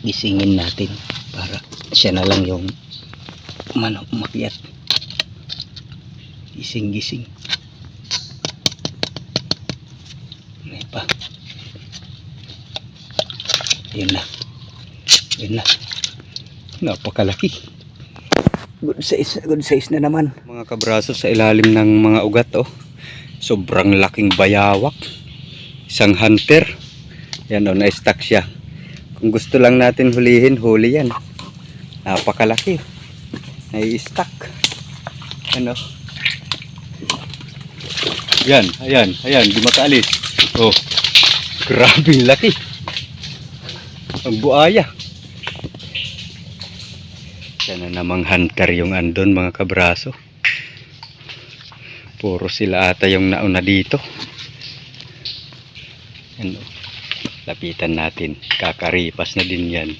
gisingin natin para siya na lang yung manok umakyat. Gising gising may pa. Yun na. Yun na. Napakalaki. Good size good size na naman. Mga kabraso sa ilalim ng mga ugat oh. Sobrang laking bayawak. Isang hunter. Yan oh na-stack siya kung gusto lang natin hulihin huli yan. Napakalaki. Nai-stack ano? Yan ayan ayan di makaalis. Oh grabe laki. Ang buaya. Yan na namang hunter yung andon mga kabraso. Puro sila ata yung nauna dito. Ano lapitan natin. Kakaripas na din yan.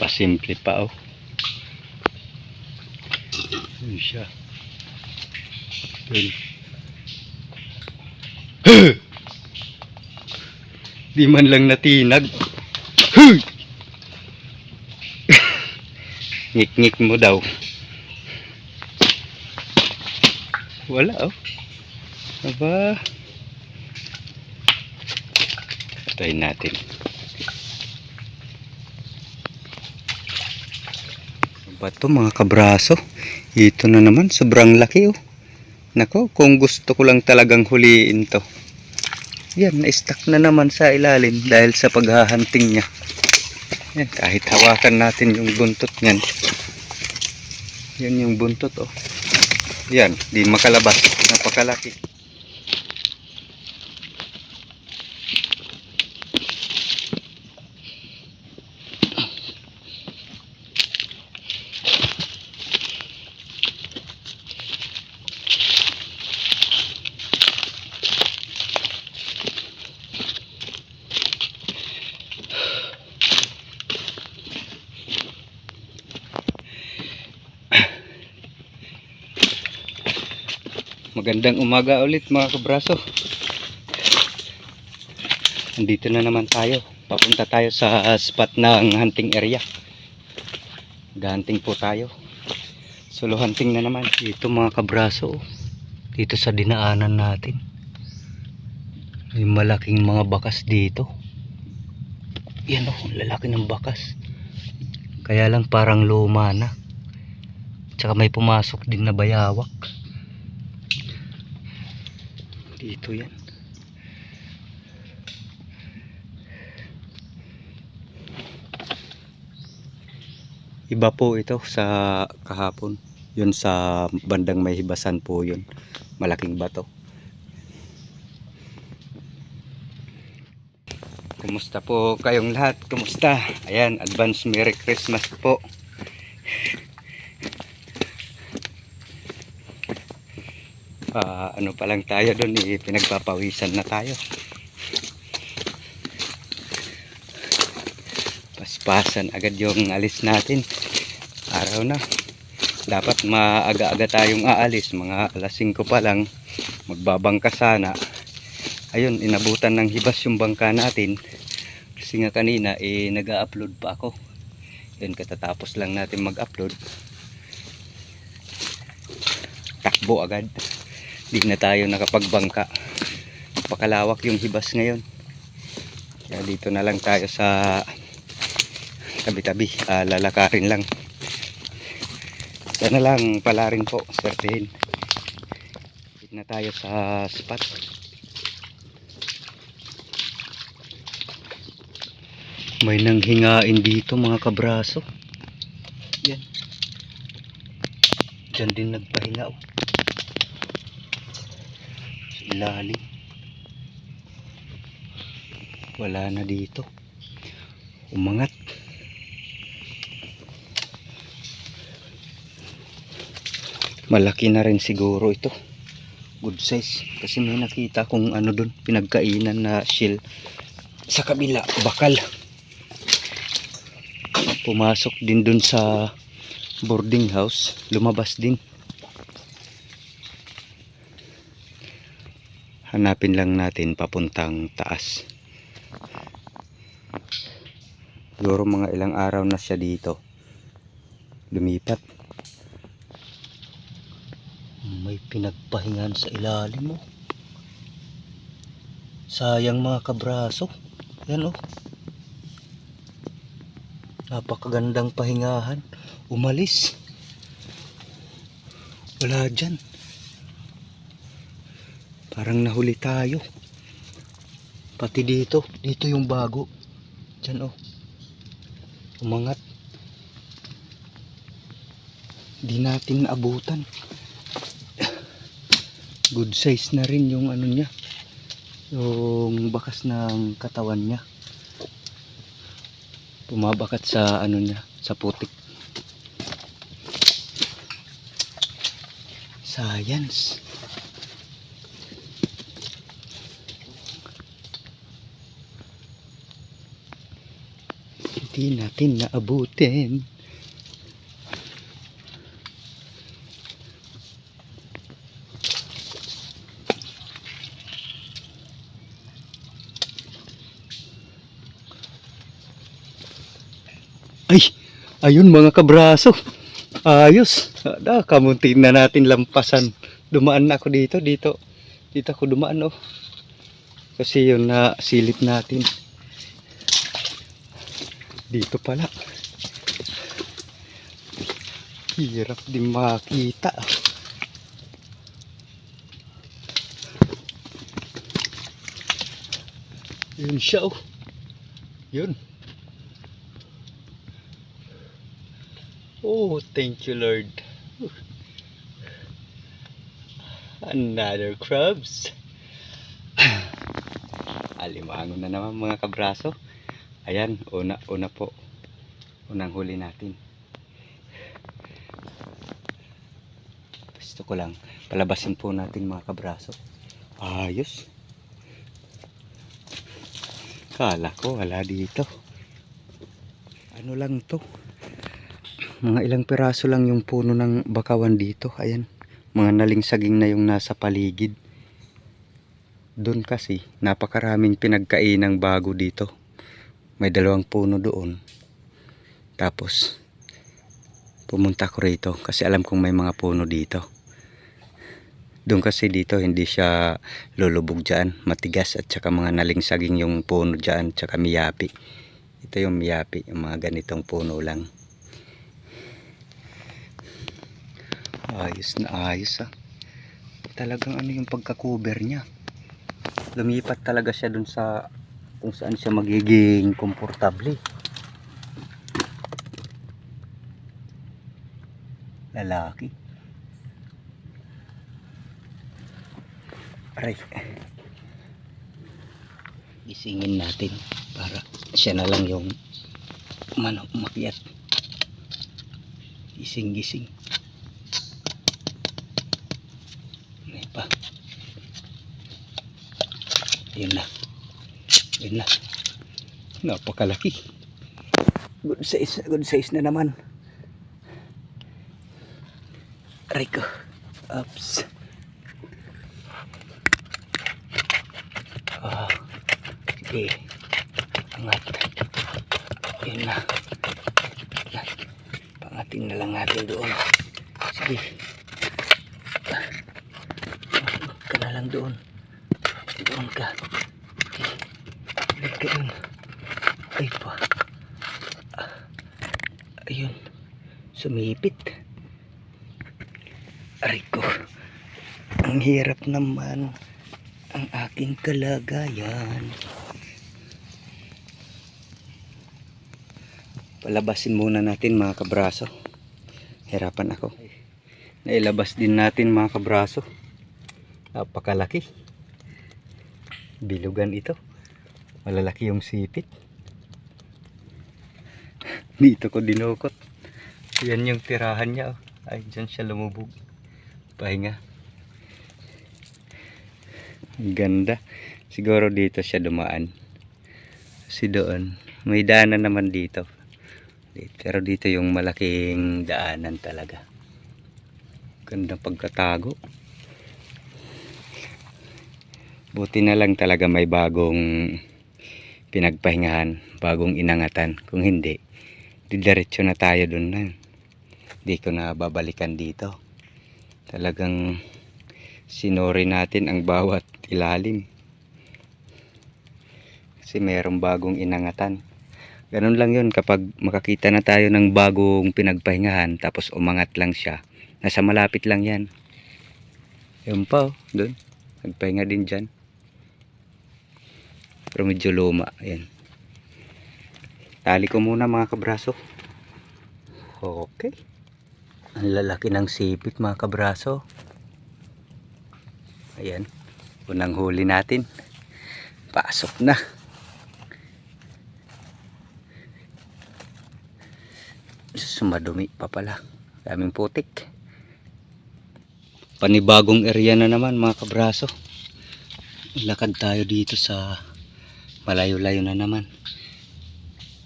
Pasimple pa oh. Yun siya. Yun. Di man lang natinag. Huy! ngik-ngik mo daw. Wala oh. Aba Patayin natin. Ba to mga kabraso? Ito na naman, sobrang laki oh. Nako, kung gusto ko lang talagang huliin to. Yan, na-stuck na naman sa ilalim dahil sa paghahunting niya. Yan, kahit hawakan natin yung buntot niyan. Yan yung buntot oh. Yan, di makalabas. Napakalaki. Magandang umaga ulit mga kabraso. Andito na naman tayo. Papunta tayo sa spot ng hunting area. Hunting po tayo. Solo hunting na naman. Dito mga kabraso. Dito sa dinaanan natin. May malaking mga bakas dito. Yan oh, lalaki ng bakas. Kaya lang parang luma na. Tsaka may pumasok din na bayawak. Dito yan. Iba po ito sa kahapon. Yun sa bandang may hibasan po yun. Malaking bato. Kumusta po kayong lahat? Kumusta? Ayan, advance Merry Christmas po. Ah, ano pa lang tayo doon eh, pinagpapawisan na tayo. Paspasan agad yung alis natin. Araw na. Dapat maaga-aga tayong aalis. Mga alas 5 pa lang. Magbabangka sana. Ayun inabutan ng hibas yung bangka natin. Kasi nga kanina eh nag-upload pa ako. Yun katatapos lang natin mag-upload. Takbo agad di na tayo nakapagbangka. Pakalawak yung hibas ngayon. Kaya dito na lang tayo sa tabi tabi ah, lalakarin lang. Sana lang pala rin po swertihin. Dito na tayo sa spot. May nanghingain dito mga kabraso. Yan. Dyan din nagpahinga oh ilalim. Wala na dito. Umangat. Malaki na rin siguro ito. Good size. Kasi may nakita kung ano dun pinagkainan na shell sa kabila bakal. Pumasok din dun sa boarding house. Lumabas din hanapin lang natin papuntang taas Siguro mga ilang araw na siya dito. Lumipat. May pinagpahingan sa ilalim mo. Sayang mga kabraso. Yan oh. Napakagandang pahingahan. Umalis. Wala dyan. Parang nahuli tayo. Pati dito. Dito yung bago. Dyan oh. Umangat. Di natin naabutan. Good size na rin yung ano niya. Yung bakas ng katawan niya. Pumabakat sa ano niya. Sa putik. Science. Hindi natin naabutin. Ay, ayun mga kabraso. Ayos. Da, kamuntiin na natin lampasan. Dumaan na ako dito, dito. Dito ako dumaan, oh. Kasi yun na silip natin. Dito pala. Hirap din makita. Yun siya, oh. Yun. Oh, thank you, Lord. Another crabs. Alimango na naman mga kabraso. Ayan, una, una po. Unang huli natin. Gusto ko lang, palabasin po natin mga kabraso. Ayos. Kala ko wala dito. Ano lang to? Mga ilang piraso lang yung puno ng bakawan dito. Ayan. Mga naling saging na yung nasa paligid. Doon kasi, napakaraming pinagkainang bago dito. May dalawang puno doon. Tapos, pumunta ko rito kasi alam kong may mga puno dito. Doon kasi dito hindi siya lulubog dyan, matigas at saka mga naling saging yung puno dyan, tsaka miyapi. Ito yung miyapi, yung mga ganitong puno lang. Ayos na ayos ah. Talagang ano yung pagka-cover niya. Lumipat talaga siya dun sa kung saan siya magiging komportable. Lalaki. Aray. Gisingin natin para siya na lang yung manok umakyat. Gising gising. May pa. Yun na. Yun na. Napakalaki. Good size, good size na naman. Ko. Ups. Ah, sige. Angat. Yun na. Pangating na lang natin doon. Sige. Ah. Ka na lang doon. Doon ka. Doon. Ay pa. Ah. Ayun. Sumipit. Aray ko. Ang hirap naman ang aking kalagayan. Palabasin muna natin mga kabraso. Hirapan ako. Nailabas din natin mga kabraso. Napakalaki. Bilugan ito. Malalaki yung sipit. Dito ko dinukot. Yan yung tirahan niya. oh. Ay, dyan siya lumubog. Pahinga. Ganda. Siguro dito siya dumaan. Si doon. May daanan naman dito. Di- Pero dito yung malaking daanan talaga. Ganda pagkatago. Buti na lang talaga may bagong pinagpahingahan bagong inangatan. Kung hindi, didiretso na tayo doon na. Hindi ko na babalikan dito. Talagang sinori natin ang bawat ilalim. Kasi merong bagong inangatan. Ganun lang yun kapag makakita na tayo ng bagong pinagpahingahan tapos umangat lang siya. Nasa malapit lang yan. Yun pa oh, doon. Nagpahinga din dyan. Pero medyo luma. Ayan. Tali ko muna mga kabraso. Okay. Ang lalaki ng sipit mga kabraso. Ayan. Unang huli natin. Pasok na. Sumadumi pa pala. Daming putik. Panibagong area na naman mga kabraso. Lakad tayo dito sa malayo-layo na naman.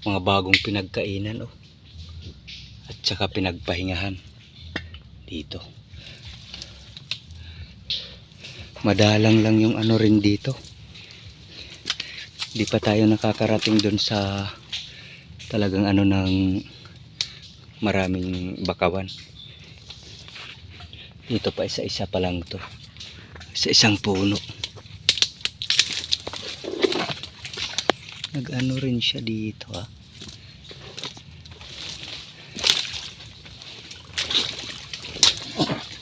Mga bagong pinagkainan oh. At saka pinagpahingahan dito. Madalang lang yung ano rin dito. Di pa tayo nakakarating doon sa talagang ano ng maraming bakawan. Dito pa isa-isa pa lang to. Sa isang puno. Nag-ano rin siya dito ah.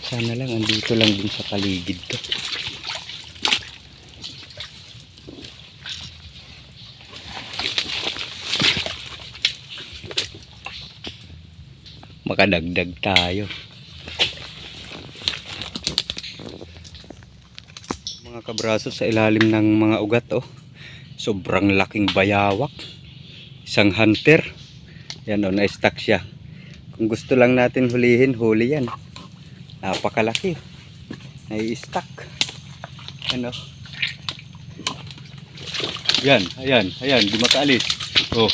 Sana lang andito lang din sa paligid to. Makadagdag tayo. Mga kabraso sa ilalim ng mga ugat oh. Sobrang laking bayawak. Isang hunter. Yan oh, na-stack siya. Kung gusto lang natin hulihin, huli yan. Napakalaki. Nai-stack. Ano? Yan, ayan, ayan, di makaalis. Oh,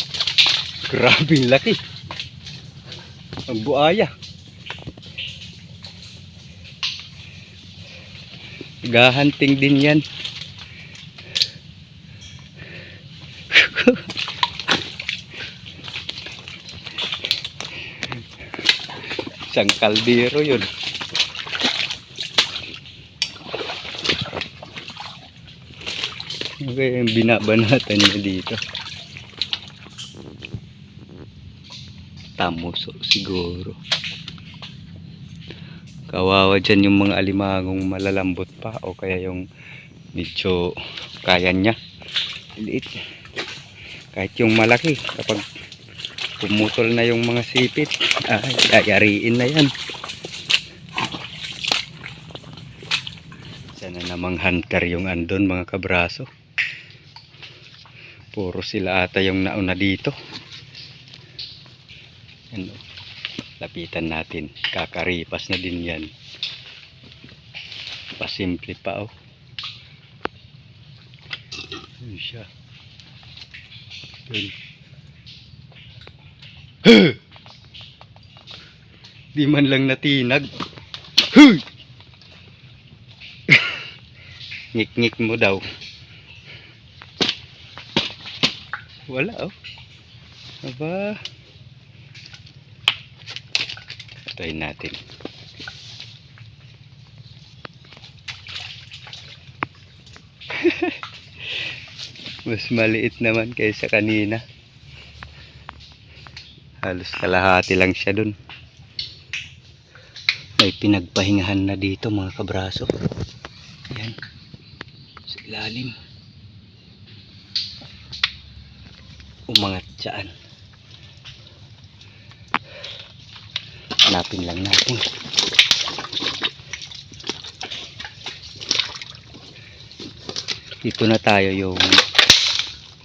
grabe yung laki. Ang buaya. Gahanting din yan. Isang kaldero yun. Okay, yung binabanatan niya dito. Tamuso siguro. Kawawa dyan yung mga alimangong malalambot pa o kaya yung medyo kaya niya. Liit. Kahit yung malaki kapag pumutol na yung mga sipit, ay, ayariin na yan. Sana namang hunter yung andon mga kabraso. Puro sila ata yung nauna dito. Ano, lapitan natin. Kakaripas na din yan. Pasimple pa oh. Yun siya. Yun. Di man lang natinag. Ngik-ngik mo daw. Wala oh. Aba. Try natin. Mas maliit naman kaysa kanina. Halos kalahati lang siya dun. May pinagpahingahan na dito mga kabraso. Ayan. Sa ilalim. Umangat dyan. Hanapin lang natin. Dito na tayo yung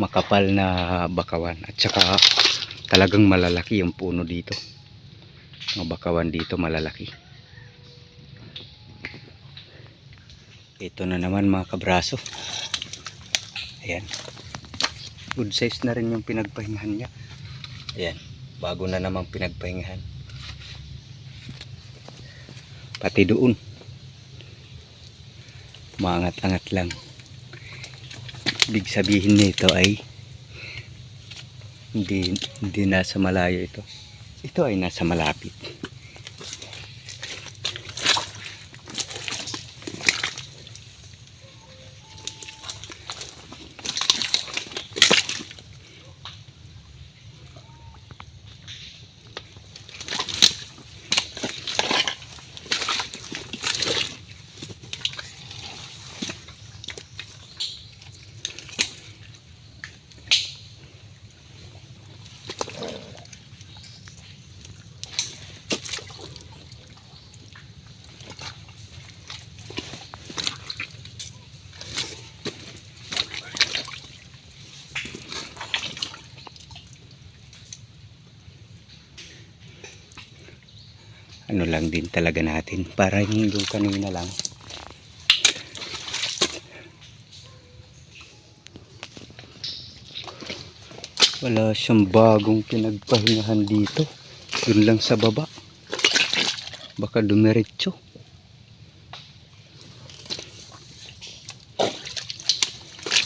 makapal na bakawan at saka talagang malalaki yung puno dito. Mga bakawan dito malalaki. Ito na naman mga kabraso. Ayan. Good size na rin yung pinagpahingahan niya. Ayan. Bago na namang pinagpahingahan. Pati doon. Maangat-angat lang. Ibig sabihin nito ay Hindi, hindi nasa malayo ito. Ito ay nasa malapit. Ano lang din talaga natin. Para yung kanina lang. Wala siyang bagong pinagpahingahan dito. Yun lang sa baba. Baka dumiretso.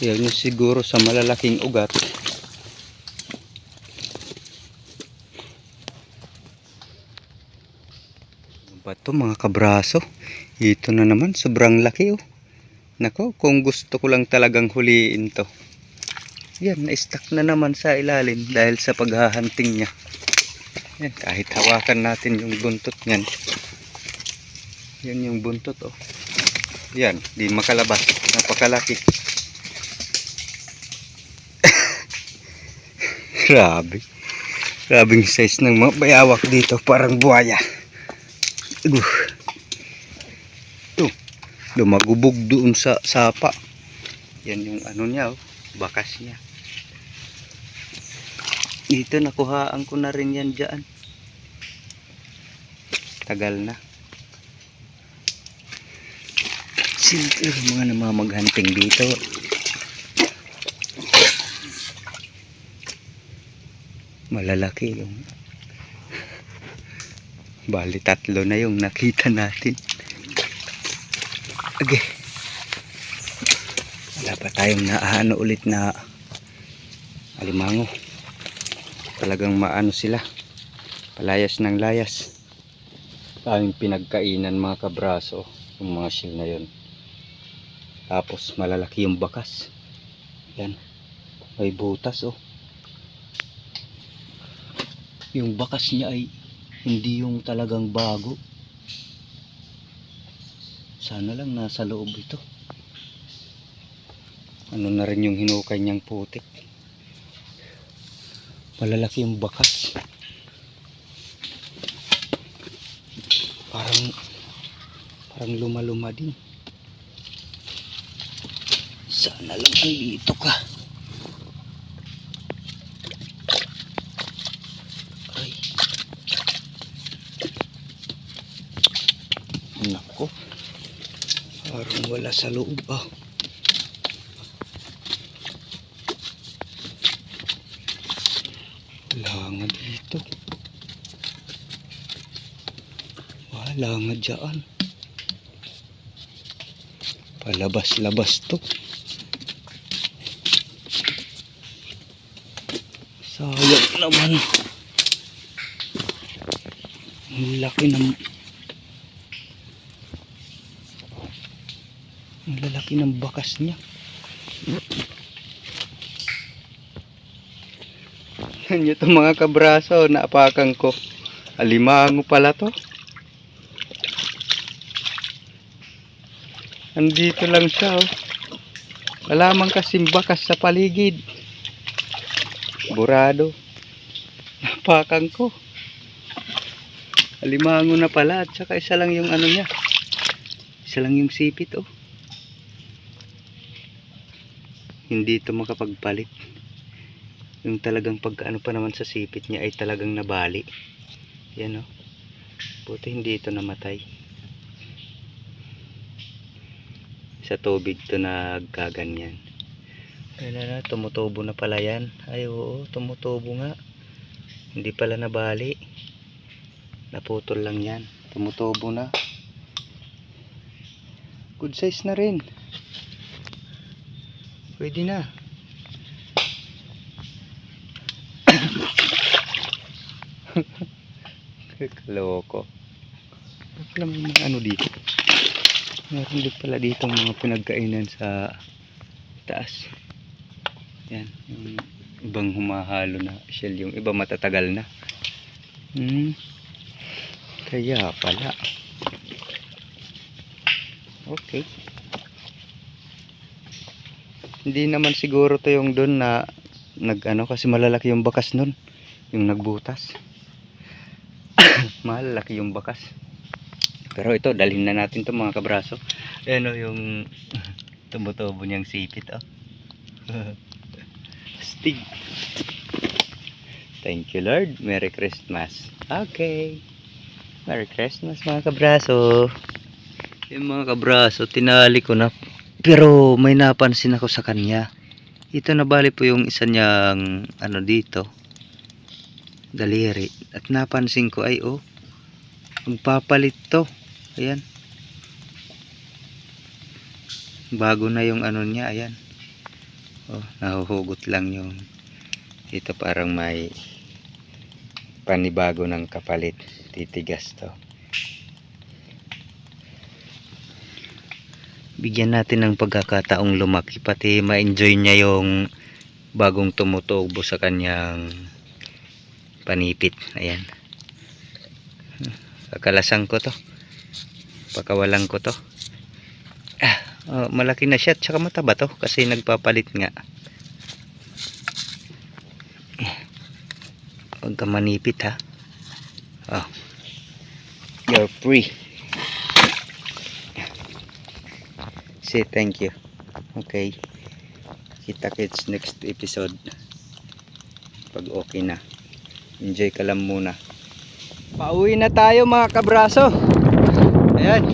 Yan siguro sa malalaking ugat. Ano ba to mga kabraso? Ito na naman, sobrang laki oh. Nako, kung gusto ko lang talagang huliin to. Yan, na-stuck na naman sa ilalim dahil sa paghahunting niya. Yan, kahit hawakan natin yung buntot niyan. Yan yung buntot oh. Yan, di makalabas. Napakalaki. Grabe. Grabing size ng mga bayawak dito. Parang buhaya. Ito. Lumagubog doon sa sapa. Yan yung ano niya oh. Bakas niya. Dito nakuhaan ko na rin yan dyan. Tagal na. Siyempre mga namamaghanting dito. Malalaki yung Bali tatlo na yung nakita natin. Okay. Wala pa tayong naano ulit na alimango. Talagang maano sila. Palayas ng layas. Tanging pinagkainan mga kabraso. Yung mga shell na yun. Tapos malalaki yung bakas. Yan. May butas oh. Yung bakas niya ay hindi yung talagang bago. Sana lang nasa loob ito. Ano na rin yung hinukay niyang putik. Malalaki yung bakas. Parang parang luma-luma din. Sana lang dito ka. Ay. Nako. Parang wala sa loob ah. Wala nga dito. Wala nga dyan. Palabas-labas to. Sayang naman. Ang laki ng lalaki ng bakas niya. Yan ito mga kabraso, naapakan ko. Alimango pala to. Andito lang siya oh. Wala man kasing bakas sa paligid. Burado. Napakan ko. Alimango na pala at saka isa lang yung ano niya. Isa lang yung sipit oh. Hindi ito makapagpalit. Yung talagang pagkaano pa naman sa sipit niya ay talagang nabali. Yan oh. Buti hindi ito namatay. Sa tubig to nagkaganyan. Ayun na, tumutubo na pala yan. Ay oo, tumutubo nga. Hindi pala nabali. Naputol lang yan. Tumutubo na. Good size na rin. Pwede na. Kaloko. Wala may mga ano dito. Meron din pala dito mga pinagkainan sa taas. Yan. Yung ibang humahalo na shell. Yung iba matatagal na. Hmm. Kaya pala. Okay. Hindi naman siguro to yung doon na nag ano kasi malalaki yung bakas nun. Yung nagbutas. malalaki yung bakas. Pero ito, dalhin na natin to mga kabraso. Ayan o yung tumutubo niyang sipit oh. Stig. Thank you Lord. Merry Christmas. Okay. Merry Christmas mga kabraso. Yung mga kabraso, tinali ko na. Pero may napansin ako sa kanya. Ito na bali po yung isa niyang ano dito. Daliri. At napansin ko ay oh. Magpapalit to. Ayan. Bago na yung ano niya. Ayan. Oh, nahuhugot lang yung ito parang may panibago ng kapalit. Titigas to. Bigyan natin ng pagkakataong lumaki pati ma-enjoy niya yung bagong tumutubo sa kanyang panipit. Ayan. Kakalasan ko to. Pakawalan ko to. Ah, oh, malaki na siya tsaka mataba to kasi nagpapalit nga. Huwag ka manipit ha? Oh. you're free say thank you. Okay. Kita kits next episode. Pag okay na. Enjoy ka lang muna. Pauwi na tayo mga kabraso. Ayan.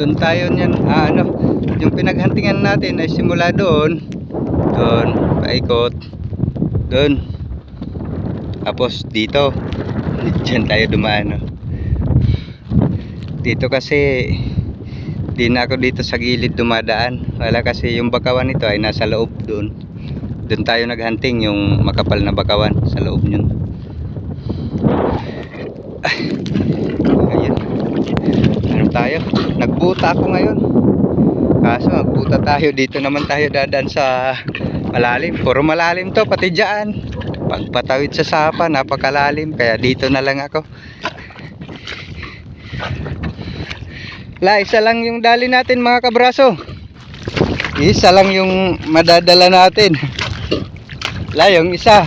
Doon tayo niyan. Ah, ano. Yung pinaghantingan natin ay simula doon. Doon. Paikot. Doon. Tapos dito. Diyan tayo dumaan. Dito kasi di na ako dito sa gilid dumadaan. Wala kasi yung bakawan nito ay nasa loob doon. Doon tayo naghunting yung makapal na bakawan sa loob yun. Ay, ayun. Ano tayo. Nagbuta ako ngayon. Kaso nagbuta tayo. Dito naman tayo dadaan sa malalim. Puro malalim to pati dyan. Pagpatawid sa sapa napakalalim. Kaya dito na lang ako La, isa lang yung dali natin mga kabraso. Isa lang yung madadala natin. La, yung isa.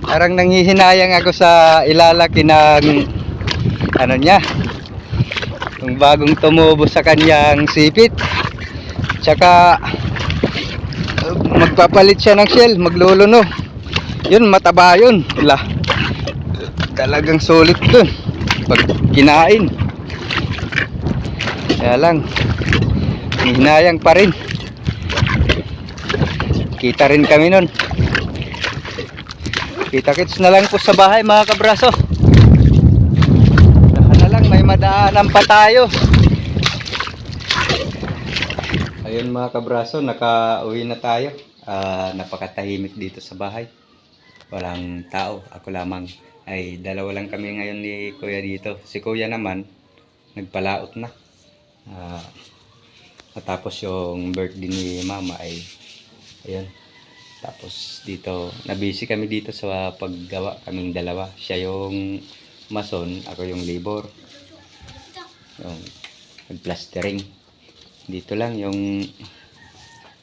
Parang nanghihinayang ako sa ilalaki ng ano niya. Yung bagong tumubo sa kanyang sipit. Tsaka magpapalit siya ng shell, magluluno. Yun, mataba yun. La, talagang sulit dun. Pag kinain. Kaya lang, hinayang pa rin. Kita rin kami nun. Kita kits na lang po sa bahay mga kabraso. Saka na lang, may madaanan pa tayo. Ayun mga kabraso, naka-uwi na tayo. Ah, napakatahimik dito sa bahay. Walang tao, ako lamang. Ay, dalawa lang kami ngayon ni Kuya dito. Si Kuya naman, nagpalaot na. Ah, matapos yung birthday ni mama ay ayun. Tapos dito nabisi kami dito sa paggawa kaming dalawa. Siya yung mason ako yung labor. Yung nagplastering. Dito lang yung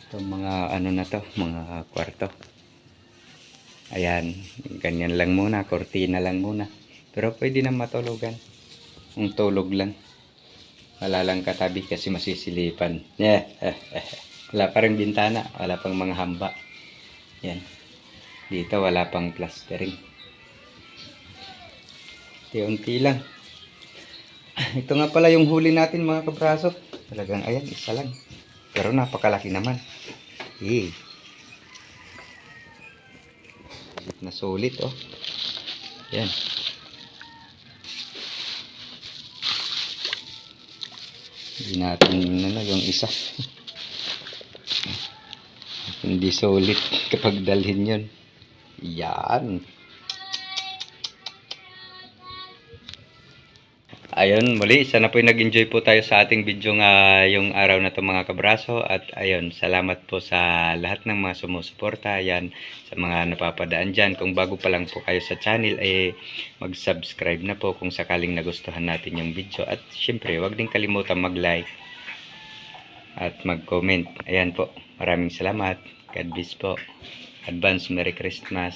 itong mga ano na to mga kwarto. Ayan ganyan lang muna kortina lang muna. Pero pwede na matulugan. Ang tulog lang wala lang katabi kasi masisilipan. Yeah. wala pa rin bintana. Wala pang mga hamba. Yan. Dito wala pang plastering. Unti-unti lang. Ito nga pala yung huli natin mga kabraso. Talagang ayan, isa lang. Pero napakalaki naman. Eh. Na sulit oh. Yan. Hindi natin ano, yung isa. Hindi solid kapag dalhin yun. Yan. Ayun, muli, sana po nag-enjoy po tayo sa ating video nga yung araw na to mga kabraso. At ayun, salamat po sa lahat ng mga sumusuporta. Yan, sa mga napapadaan dyan. Kung bago pa lang po kayo sa channel, eh, mag-subscribe na po kung sakaling nagustuhan natin yung video. At syempre, wag din kalimutan mag-like at mag-comment. Ayan po, maraming salamat. God bless po. Advance Merry Christmas.